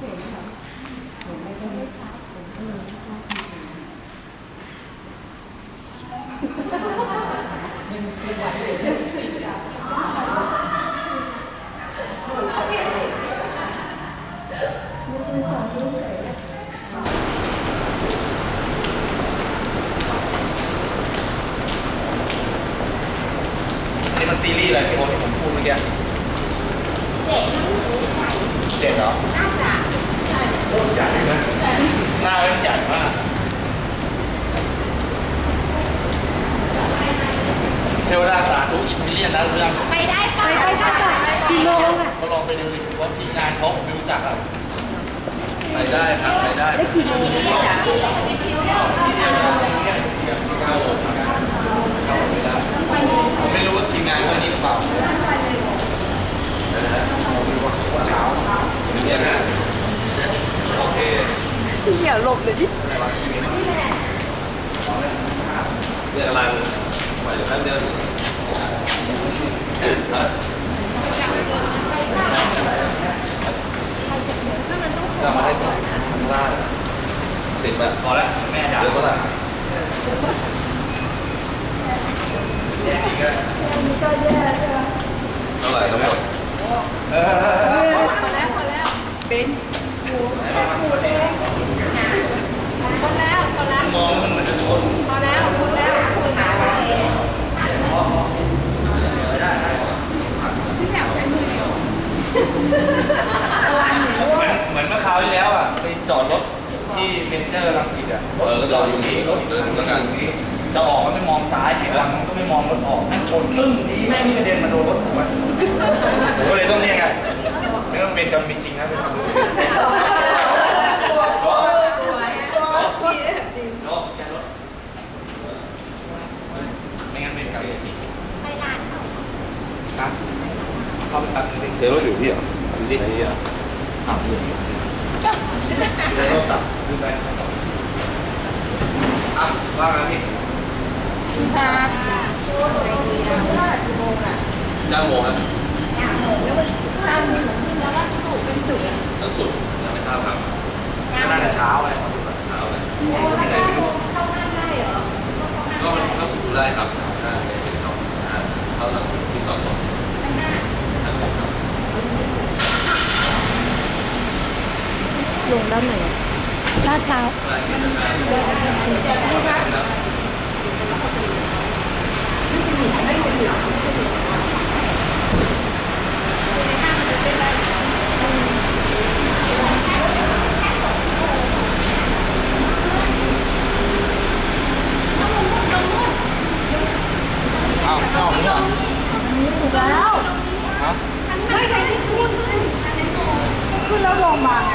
นี่มันซีรีส์อะไรตที่ผมพูดเมื่อกี้เจ็ดเจ็ดเหรอ น่าจะ โคตรใหญ่นะหน้ามันใหญ่มากเทวดาสาธุอินทิเลียนนะเรื่องไปได้ปะไปไปไปกี่โมงอะก็ลองไปดูดิว่าทีมงานเขาผมไม่รู้จักอะไปได้ครับไปได้ได้กี่โมงนี่จ้ะที่เดียวนะเสียงที่เก้าโมงเข้าไม่ได้ผมไม่รู้ว่าทีมงานเขานี้หรือเปล่านะฮะเช้าเนี่ยนะโอเค อย่าหลบเลยดิเรื่องกำลังปล่อยู่แป๊บเดียวถึงจะมาให้ต่อทำได้ติดแบบพอแล้วแม่ด่าเดี๋ยวก็ได้แย่อีกแล้วเท่าไหร่ทั้งหมดเออพอแล้วพอแล้วเป็นพอแล้วพอแล้ว มองแล้วมันเหมือนจะชน พอแล้วพอแล้วคุณหาไปพี่อยากใช้มือเดียว เหมือนเหมือนเมื่อคราวที่แล้วอะไปจอดรถที่เมเจอร์รังสิตอะเออก็จอดอยู่นี่รถเดินแล้วกัน จะออกก็ไม่มองซ้ายเห็นหลังก็ไม่มองรถออกแม่งชนตึ้งดีแม่งมีกระเด็นมาโดนรถผมอะผมก็เลยต้องเนี่ยไงเรื่องเป็นกรรมมีจริงนะเป็นความรู้รถแกรถไม่งั้นเป็นกรรมมีจริงไปร้านเขาครับเข้าไปตัดนึงเดี๋ยวรถอยู่พี่เหรอ ดูดินี่อะอ้าวอยู่เดี๋ยวเราสับดูไปอะว่าไงพี่ค่ะเก้าโมงครับตามแล้วก็สูบเป็นสูบแล้วสุดยังไม่ทราบครับก็น่าจะเช้าเลยเช้าเลยยังไงไม่รู้ เข้าห้างได้เหรอ ก็ก็สุดได้ครับได้เป็นเขาเขาทำที่ต่อต่อ ข้างหน้า ทั้งหมดครับ ลงด้านไหนลาดเท้าได้กิจการอ้าวไม่ออกไม่ออกถูกแล้วฮะไม่ใครที่พูดขึ้นขึ้นแล้วลงมาไง